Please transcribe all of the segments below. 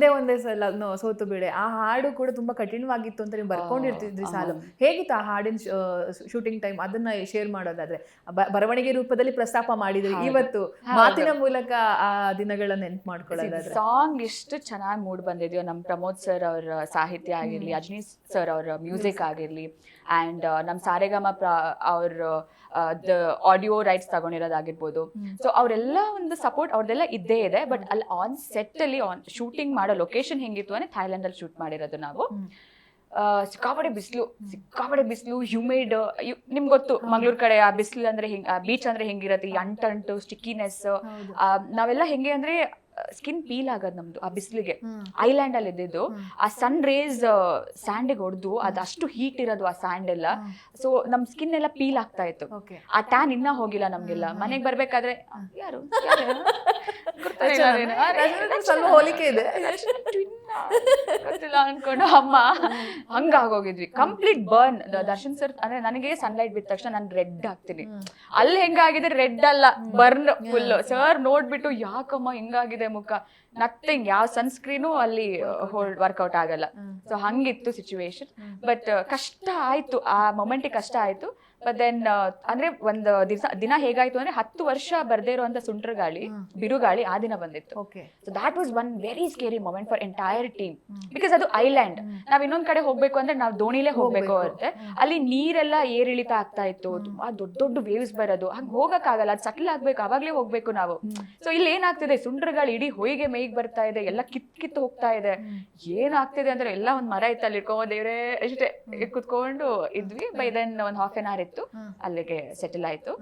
ಒಂದೇ ಒಂದೇ ಸಲ ನೋ, ಸೋತು ಬಿಡೆ. ಆ ಹಾಡು ಕೂಡ ತುಂಬಾ ಕಠಿಣವಾಗಿತ್ತು ಅಂತ ನೀವು ಬರ್ಕೊಂಡಿರ್ತಿದ್ರಿ ಸಾಲು ಹೇಗಿತ್ತು ಆ ಹಾಡಿನ ಶೂಟಿಂಗ್ ಟೈಮ್ ಅದನ್ನ ಶೇರ್ ಮಾಡೋದಾದ್ರೆ ಬರವಣಿಗೆ ರೂಪದಲ್ಲಿ ಪ್ರಸ್ತಾಪ ಮಾಡಿದ್ರಿ. ಇವತ್ತು ಮಾತಿನ ಮೂಲಕ ಆ ದಿನಗಳ ನೆನ್ಪು ಮಾಡ್ಕೊಳ್ಳೋದಾದ್ರೆ. ಸಾಂಗ್ ಎಷ್ಟು ಚೆನ್ನಾಗಿ ಮೂಡ್ ಬಂದಿದೆಯೋ ನಮ್ಮ ಪ್ರಮೋದ್ ಸರ್ ಅವರ ಸಾಹಿತ್ಯ ಆಗಿರ್ಲಿ ಅಜನೀಶ್ ಸರ್ ಅವರ ಮ್ಯೂಸಿಕ್ ಆಗಿರ್ಲಿ ಅಂಡ್ ನಮ್ಮ ಸಾರೆಗಮ ಅವ್ರ ದ ಆಡಿಯೋ ರೈಟ್ಸ್ ತಗೊಂಡಿರೋದಾಗಿರ್ಬೋದು. ಸೊ ಅವರೆಲ್ಲ ಒಂದು ಸಪೋರ್ಟ್ ಅವ್ರದ್ದೆಲ್ಲ ಇದ್ದೇ ಇದೆ ಬಟ್ ಅಲ್ಲಿ ಆನ್ ಸೆಟ್ ಅಲ್ಲಿ ಆನ್ ಶೂಟಿಂಗ್ ಮಾಡೋ ಲೊಕೇಶನ್ ಹೆಂಗಿತ್ತು ಅಂದ್ರೆ ಥೈಲ್ಯಾಂಡ್ ಅಲ್ಲಿ ಶೂಟ್ ಮಾಡಿರೋದು ನಾವು. ಸಿಕ್ಕಾಪಡೆ ಬಿಸಿಲು ಸಿಕ್ಕಾಪಡೆ ಬಿಸಿಲು ಹ್ಯೂಮಿಡ್ ನಿಮ್ಗೆ ಗೊತ್ತು ಮಂಗಳೂರು ಕಡೆ ಆ ಬಿಸಿಲು ಅಂದ್ರೆ ಹೆಂಗ್ ಬೀಚ್ ಅಂದ್ರೆ ಹೆಂಗಿರತ್ತೆ ಅಂಟಂಟು ಸ್ಟಿಕ್ಕಿನೆಸ್. ನಾವೆಲ್ಲ ಹೆಂಗೆ ಅಂದ್ರೆ ಸ್ಕಿನ್ ಪೀಲ್ ಆಗೋದು ನಮ್ದು ಆ ಬಿಸಿಲಿಗೆ. ಐಲ್ಯಾಂಡ್ ಅಲ್ಲಿ ಇದ್ದಿದ್ದು. ಆ ಸನ್ ರೇಸ್ ಸ್ಯಾಂಡಿಗೆ ಹೊಡೆದು ಅದಷ್ಟು ಹೀಟ್ ಇರೋದು ಆ ಸ್ಯಾಂಡ್ ಎಲ್ಲ. ಸೊ ನಮ್ ಸ್ಕಿನ್ ಎಲ್ಲ ಪೀಲ್ ಆಗ್ತಾ ಇತ್ತು. ಆ ಟ್ಯಾನ್ ಇನ್ನ ಹೋಗಿಲ್ಲ ನಮ್ಗೆಲ್ಲ. ಮನೆಗೆ ಬರ್ಬೇಕಾದ್ರೆ ಯಾರು? ಸ್ವಲ್ಪ ಹೋಲಿಕೆ ಇದೆ. ಗೊತ್ತಿಲ್ಲ ಅನ್ಕೊಂಡು ಅಮ್ಮ. ಹಂಗಾಗೋಗಿದ್ವಿ ಕಂಪ್ಲೀಟ್ ಬರ್ನ್ ದರ್ಶನ್ ಸರ್ ಅಂದ್ರೆ ನನಗೆ ಸನ್ಲೈಟ್ ಬಿದ್ದ ತಕ್ಷಣ ನಾನು ರೆಡ್ ಆಗ್ತೀನಿ. ಅಲ್ಲಿ ಹೆಂಗಾಗಿದೆ? ರೆಡ್ ಅಲ್ಲ ಬರ್ನ್ ಫುಲ್ ಸರ್ ನೋಡ್ಬಿಟ್ಟು ಯಾಕಮ್ಮ ಹಿಂಗಾಗಿದೆ ಮುಖ? ನಥಿಂಗ್ ಯಾವ ಸನ್ಸ್ಕ್ರೀನು ಅಲ್ಲಿ ಹೋಲ್ಡ್ ವರ್ಕೌಟ್ ಆಗಲ್ಲ. ಸೊ ಹಂಗಿತ್ತು ಸಿಚುವೇಶನ್ ಬಟ್ ಕಷ್ಟ ಆಯ್ತು. ಆ ಮೊಮೆಂಟಿಗೆ ಕಷ್ಟ ಆಯ್ತು. ಬಟ್ ದೆನ್ ಅಂದ್ರೆ ಒಂದು ದಿವಸ ದಿನ ಹೇಗಾಯ್ತು ಅಂದ್ರೆ ಹತ್ತು ವರ್ಷ ಬರ್ದೇ ಇರುವಂತ ಸುಂಟರ್ ಗಾಳಿ. ಬಿರುಗಾಳಿ ಆ ದಿನ ಬಂದಿತ್ತು. So that was one very scary moment for entire team. Because ಅದು ಐಲ್ಯಾಂಡ್. ನಾವ್ ಇನ್ನೊಂದ್ ಕಡೆ ಹೋಗ್ಬೇಕು ಅಂದ್ರೆ ನಾವ್ ದೋಣಿಲೇ ಹೋಗ್ಬೇಕು. ಇರುತ್ತೆ. ಅಲ್ಲಿ ನೀರೆಲ್ಲ ಏರಿಳಿತ ಆಗ್ತಾ ಇತ್ತು. ತುಂಬಾ ದೊಡ್ಡ ದೊಡ್ಡ ವೇವ್ಸ್ ಬರೋದು ಹಂಗ್ ಹೋಗಕ್ ಆಗಲ್ಲ ಅದು ಸಟ್ಲ್ ಆಗ್ಬೇಕು ಅವಾಗ್ಲೇ ಹೋಗ್ಬೇಕು ನಾವು. ಸೊ ಇಲ್ಲಿ ಏನಾಗ್ತಿದೆ ಸುಂಡ್ರಗಳು ಇಡೀ ಹೊಯ್ಗೆ ಮೇಯ್ಗ್ ಬರ್ತಾ ಇದೆ ಎಲ್ಲ ಕಿತ್ ಕಿತ್ ಹೋಗ್ತಾ ಇದೆ. ಏನಾಗ್ತಿದೆ ಅಂದ್ರೆ ಎಲ್ಲ ಒಂದ್ ಮರ ಇತ್ತು ಅಲ್ಲಿ ಇಟ್ಕೊಂಡ್ ದೇವ್ರೆ ಅಷ್ಟೇ ಕುತ್ಕೊಂಡು ಇದ್ವಿ ಬೈ ದೆನ್ ಒಂದ್ ಹಾಫ್ ಎನ್ ಅವರ್ ಇತ್ತು ಅಲ್ಲಿಗೆ ಸೆಟಲ್ ಆಯ್ತು.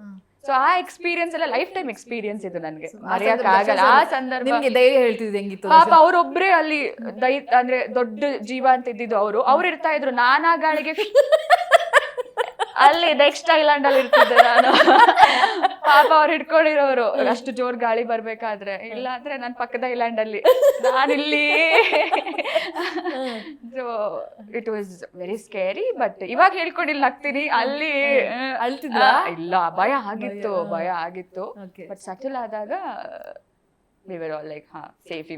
ಸೊ ಆ ಎಕ್ಸ್ಪೀರಿಯನ್ಸ್ ಎಲ್ಲ ಲೈಫ್ ಟೈಮ್ ಎಕ್ಸ್ಪೀರಿಯನ್ಸ್ ಇದು ನನಗೆ. ಮರೆಯಕ್ಕಾಗಲ್ಲ ಆ ಸಂದರ್ಭ ನಿಮ್ಗೆ ಧೈರ್ಯ ಹೇಳ್ತಿದ್ದೆ ಹೆಂಗಿತ್ತು ಪಾಪ ಅವ್ರೊಬ್ರೇ ಅಲ್ಲಿ ದೈ ಅಂದ್ರೆ ದೊಡ್ಡ ಜೀವ ಅಂತ ಇದ್ದಿದ್ದು ಅವರು. ಅವ್ರು ಇರ್ತಾ ಇದ್ರು. ನಾನಾ ಗಾಳಿಗೆ ಅಲ್ಲಿ ನೆಕ್ಸ್ಟ್ ಐಲ್ಯಾಂಡ್ ಅಲ್ಲಿ ಇರ್ತಿದ್ದೆ ನಾನು. ಪಾಪ ಅವ್ರು ಹಿಡ್ಕೊಂಡಿರೋರು. ಅಷ್ಟು ಜೋರ್ ಗಾಳಿ ಬರ್ಬೇಕಾದ್ರೆ. ಇಲ್ಲ ಅಂದ್ರೆ ನನ್ ಪಕ್ಕದ ಐಲ್ಯಾಂಡ್ ಅಲ್ಲಿ. ನಾನಿಲ್ಲಿ so it was very scary but ಇವಾಗ ಹೇಳ್ಕೊಂಡಿಲ್ಲ ನಗ್ತೀನಿ ಅಲ್ಲಿ ಅಳ್ತಿದ್ರಾ? ಆ, ಇಲ್ಲ ಭಯ ಆಗಿತ್ತು ಭಯ, ಆಗಿತ್ತು. ಬಟ್ ಸೆಟಲ್ ಆದಾಗ we were all like ah safe